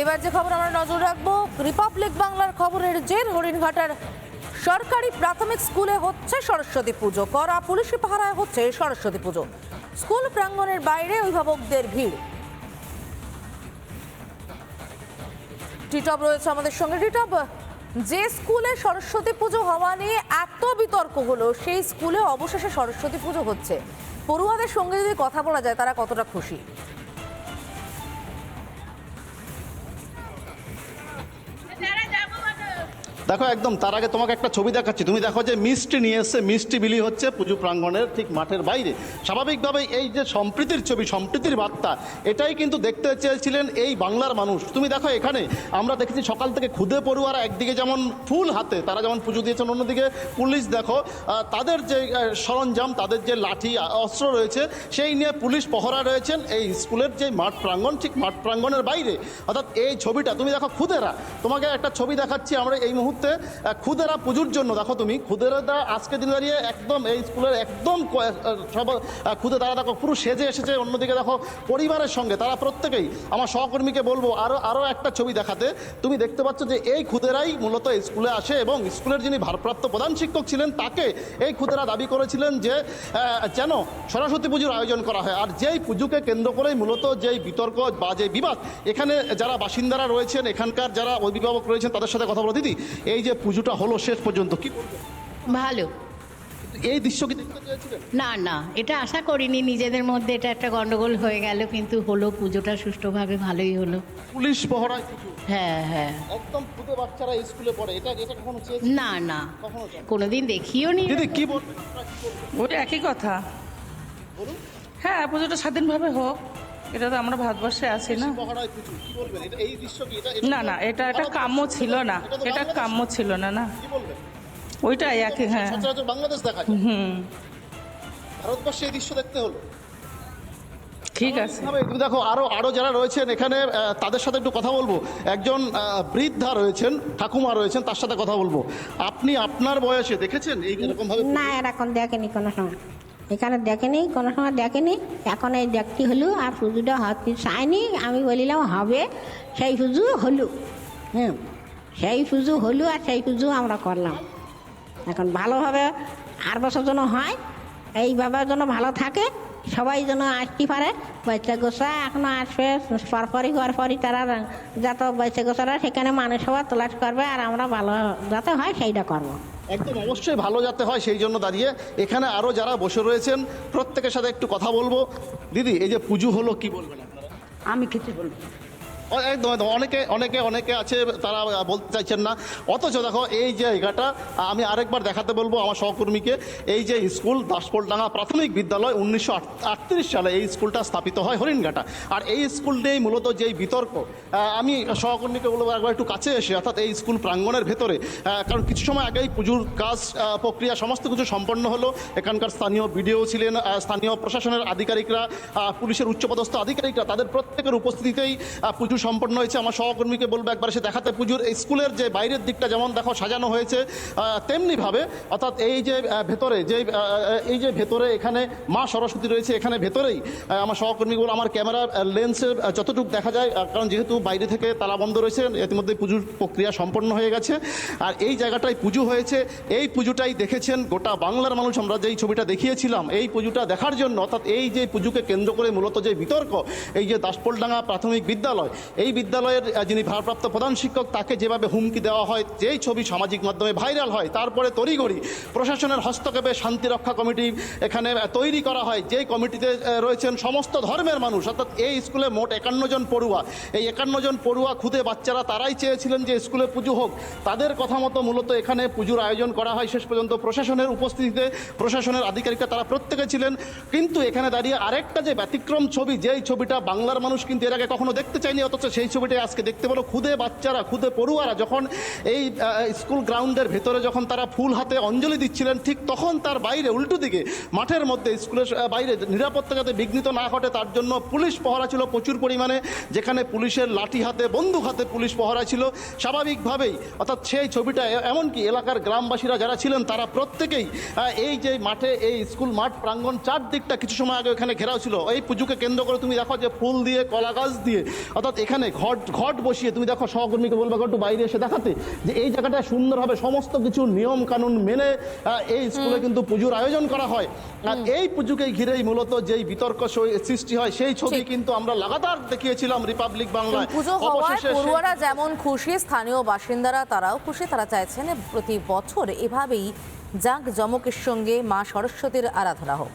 এবার যে খবর আমরা নজর রাখব রিপাবলিক বাংলার খবরের জের, হরিণঘাটার সরকারি প্রাথমিক স্কুলে হচ্ছে সরস্বতী পুজো। করা পুলিশি পাহারায় হচ্ছে সরস্বতী পুজো। স্কুল প্রাঙ্গণের বাইরে অভিভাবকদের ভিড়। টিটপ রয়েছে আমাদের সঙ্গে। টিটপ যে স্কুলে সরস্বতী পুজো হওয়া নিয়ে এত বিতর্ক হলো, সেই স্কুলে অবশেষে সরস্বতী পুজো হচ্ছে। পড়ুয়াদের সঙ্গে যদি কথা বলা যায়, তারা কতটা খুশি? দেখো একদম, তার আগে তোমাকে একটা ছবি দেখাচ্ছি। তুমি দেখো যে মিষ্টি নিয়ে এসছে, মিষ্টি বিলি হচ্ছে পুজো প্রাঙ্গণের ঠিক মাঠের বাইরে। স্বাভাবিকভাবে এই যে সম্প্রীতির ছবি, সম্প্রীতির বার্তা, এটাই কিন্তু দেখতে চেয়েছিলেন এই বাংলার মানুষ। তুমি দেখো এখানে, আমরা দেখেছি সকাল থেকে খুদে পড়ুয়ারা একদিকে যেমন ফুল হাতে, তারা যেমন পুজো দিয়েছেন, অন্যদিকে পুলিশ দেখো তাদের যে সরঞ্জাম, তাদের যে লাঠি অস্ত্র রয়েছে, সেই নিয়ে পুলিশ পহরা রয়েছেন এই স্কুলের যে মাঠ প্রাঙ্গণ, ঠিক মাঠ প্রাঙ্গণের বাইরে। অর্থাৎ এই ছবিটা, তুমি দেখো খুদেরা তোমাকে একটা ছবি দেখাচ্ছি, আমরা এই মুহূর্তে আহ, খুদেরা পুজোর জন্য। দেখো তুমি খুদেরা আজকে দিনে দাঁড়িয়ে একদম এই স্কুলের একদম সব ক্ষুদে তারা দেখো পুরো সেজে এসেছে অন্যদিকে দেখো পরিবারের সঙ্গে তারা প্রত্যেকেই। আমার সহকর্মীকে বলব আরও আরও একটা ছবি দেখাতে। তুমি দেখতে পাচ্ছ যে এই ক্ষুদেরাই মূলত স্কুলে আসে এবং স্কুলের যিনি ভারপ্রাপ্ত প্রধান শিক্ষক ছিলেন তাকে এই ক্ষুদেরা দাবি করেছিলেন যে যেন সরস্বতী পুজোর আয়োজন করা হয়। আর যেই পুজোকে কেন্দ্র করেই মূলত যেই বিতর্ক বা যে বিবাদ এখানে যারা বাসিন্দারা রয়েছেন এখানকার যারা অভিভাবক রয়েছেন তাদের সাথে কথা বলো। দিদি এই যে পুজোটা হলো শেষ পর্যন্ত কি ভালো। এই দৃশ্য কি না না এটা আশা করিনি নিজেদের মধ্যে এটা একটা গন্ডগোল হয়ে গেল কিন্তু হলো পুজোটা সুষ্ঠুভাবে ভালোই হলো। পুলিশ পহরায় হ্যাঁ হ্যাঁ। একদম খুদে বাচ্চারা স্কুলে পড়ে এটা এটা কখনো চেয়েছি না না? কোনোদিন দেখিও নি। দিদি কি আপনারা ওই একই কথা। বলুন। হ্যাঁ পুজোটা স্বাধীনভাবে হোক। এটা তো আমরা ভারতবর্ষে আছি না। পহরায় পুজো কি বলবেন এটা এই দৃশ্য কি এটা এটা- না না এটা এটা কাম্য ছিল না। এটা। কাম্য ছিল না না। ওইটাই একই হ্যাঁ। বাংলাদেশ দেখা হুম। ভারতবর্ষে এই দৃশ্য দেখতে হলো ঠিক আছে। তবে তুমি দেখো আরও আরও যারা রয়েছেন এখানে তাদের সাথে একটু কথা বলব। একজন বৃদ্ধা রয়েছেন ঠাকুমা রয়েছেন তার সাথে কথা বলব। আপনি আপনার বয়সে দেখেছেন এই এরকম ভাবে না এরকম দেখেনি কোনো সময়। এখানে দেখেনি, কোনো সময় দেখেনি। এখন এই দেখতে হলো, আর পুজোটা হতে চায়নি। আমি বলিলাম, হবে। সেই পুজো হলো। হ্যাঁ সেই পুজো হলো আর সেই পুজো আমরা করলাম। এখন ভালোভাবে আর বছর যেন হয় এইভাবে যেন ভালো থাকে। সবাই যেন আসতে পারে। বাচ্চা গোসা এখনও আসবে। পরপরই পরপরই তারা যত বাচ্চা গোসারা সেখানে মানুষ হওয়া তোলাশ করবে আর আমরা ভালো যাতে হয় সেইটা করব। একদম অবশ্যই ভালো যাতে হয় সেই জন্য দাঁড়িয়ে। এখানে আরও যারা বসে রয়েছেন প্রত্যেকের সাথে একটু কথা বলব। দিদি এই যে পুজো হলো কি বলবেন আমি কিছু বলব। একদম একদম। অনেকে অনেকে অনেকে আছে তারা বলতে চাইছেন না। অথচ দেখো এই জায়গাটা আমি আরেকবার দেখাতে বলব আমার সহকর্মীকে। এই যে স্কুল দাসপোলডাঙ্গা প্রাথমিক বিদ্যালয় উনিশশো আটত্রিশ সালে এই স্কুলটা স্থাপিত হয় হরিণঘাটা। আর এই স্কুল নিয়েই মূলত যেই বিতর্ক আমি সহকর্মীকে বলব একবার একটু কাছে এসে অর্থাৎ এই স্কুল প্রাঙ্গণের ভেতরে কারণ কিছু সময় আগেই পুজোর কাজ প্রক্রিয়া সমস্ত কিছু সম্পন্ন হলো। এখানকার স্থানীয় বিডিও ছিলেন স্থানীয় প্রশাসনের আধিকারিকরা পুলিশের উচ্চপদস্থ আধিকারিকরা তাদের প্রত্যেকের উপস্থিতিতেই আহ, পুজো সম্পন্ন হয়েছে। আমার সহকর্মীকে বলব একবার সে দেখাতে। পুজোর স্কুলের যে বাইরের দিকটা যেমন দেখো সাজানো হয়েছে তেমনিভাবে, অর্থাৎ এই যে ভেতরে, যে এই যে ভেতরে এখানে মা সরস্বতী রয়েছে, এখানে ভেতরেই আমার সহকর্মী বলব আমার ক্যামেরার লেন্সের যতটুকু দেখা যায় কারণ যেহেতু বাইরে থেকে তালা বন্ধ রয়েছে ইতিমধ্যে পুজোর প্রক্রিয়া সম্পন্ন হয়ে গেছে। আর এই জায়গাটায় পুজো হয়েছে, এই পুজোটাই দেখেছেন গোটা বাংলার মানুষ। আমরা যেই ছবিটা দেখিয়েছিলাম, এই পুজোটা দেখার জন্য, অর্থাৎ এই যে পুজোকে কেন্দ্র করে মূলত যে বিতর্ক, এই যে দাসপোলডাঙ্গা প্রাথমিক বিদ্যালয় এই বিদ্যালয়ের যিনি ভারপ্রাপ্ত প্রধান শিক্ষক, তাকে যেভাবে হুমকি দেওয়া হয়, যেই ছবি সামাজিক মাধ্যমে ভাইরাল হয়, তারপরে তড়িঘড়ি প্রশাসনের হস্তক্ষেপে শান্তিরক্ষা কমিটি এখানে তৈরি করা হয়। যেই কমিটিতে রয়েছেন সমস্ত ধর্মের মানুষ, অর্থাৎ এই স্কুলে মোট একান্ন জন পড়ুয়া। এই একান্ন জন পড়ুয়া খুদে বাচ্চারা, তারাই চেয়েছিলেন যে স্কুলে পুজো হোক। তাদের কথা মতো মূলত এখানে পুজোর আয়োজন করা হয় শেষ পর্যন্ত প্রশাসনের উপস্থিতিতে। প্রশাসনের আধিকারিকরা তারা প্রত্যেকে ছিলেন। কিন্তু এখানে দাঁড়িয়ে আরেকটা যে ব্যতিক্রম ছবি, যেই ছবিটা বাংলার মানুষ কিন্তু এর আগে কখনো দেখতে চায়নি অথচ সেই ছবিটাই আজকে দেখতে পেল খুদে বাচ্চারা, খুদে পড়ুয়ারা। যখন এই স্কুল গ্রাউন্ডের ভেতরে যখন তারা ফুল হাতে অঞ্জলি দিচ্ছিলেন, ঠিক তখন তার বাইরে, উল্টো দিকে, মাঠের মধ্যে, স্কুলের বাইরে নিরাপত্তা যাতে বিঘ্নিত না ঘটে, তার জন্য পুলিশ পহরা ছিল প্রচুর পরিমাণে, যেখানে পুলিশের লাঠি হাতে, বন্দুক হাতে পুলিশ পহরা ছিল। স্বাভাবিকভাবেই, অর্থাৎ সেই ছবিটা এমনকি এলাকার গ্রামবাসীরা যারা ছিলেন, তারা প্রত্যেকেই এই যে মাঠে, এই স্কুল মাঠ প্রাঙ্গণ চারদিকটা কিছু সময় আগে এখানে ঘেরাও ছিল। এই পুজোকে কেন্দ্র করে তুমি দেখো যে ফুল দিয়ে, কলা গাছ দিয়ে, অর্থাৎ এখানে ঘট ঘট বসিয়ে তুমি দেখো সহকর্মীকে বলবে একটু বাইরে এসে দেখাতে। যে এই জায়গাটা সুন্দরভাবে সমস্ত কিছু নিয়ম কানুন মেনে এই স্কুলে কিন্তু পুজোর আয়োজন করা হয়। আর এই পুজোকে ঘিরেই মূলত যেই বিতর্ক সৃষ্টি হয় সেই ছবি কিন্তু আমরা লাগাতার দেখিয়েছিলাম রিপাবলিক বাংলায়। পুজো হওয়ায় পড়ুয়ারা যেমন খুশি স্থানীয় বাসিন্দারা তারাও খুশি। তারা চাইছেন প্রতি বছর এভাবেই জাঁক জমকের সঙ্গে মা সরস্বতীর আরাধনা হোক।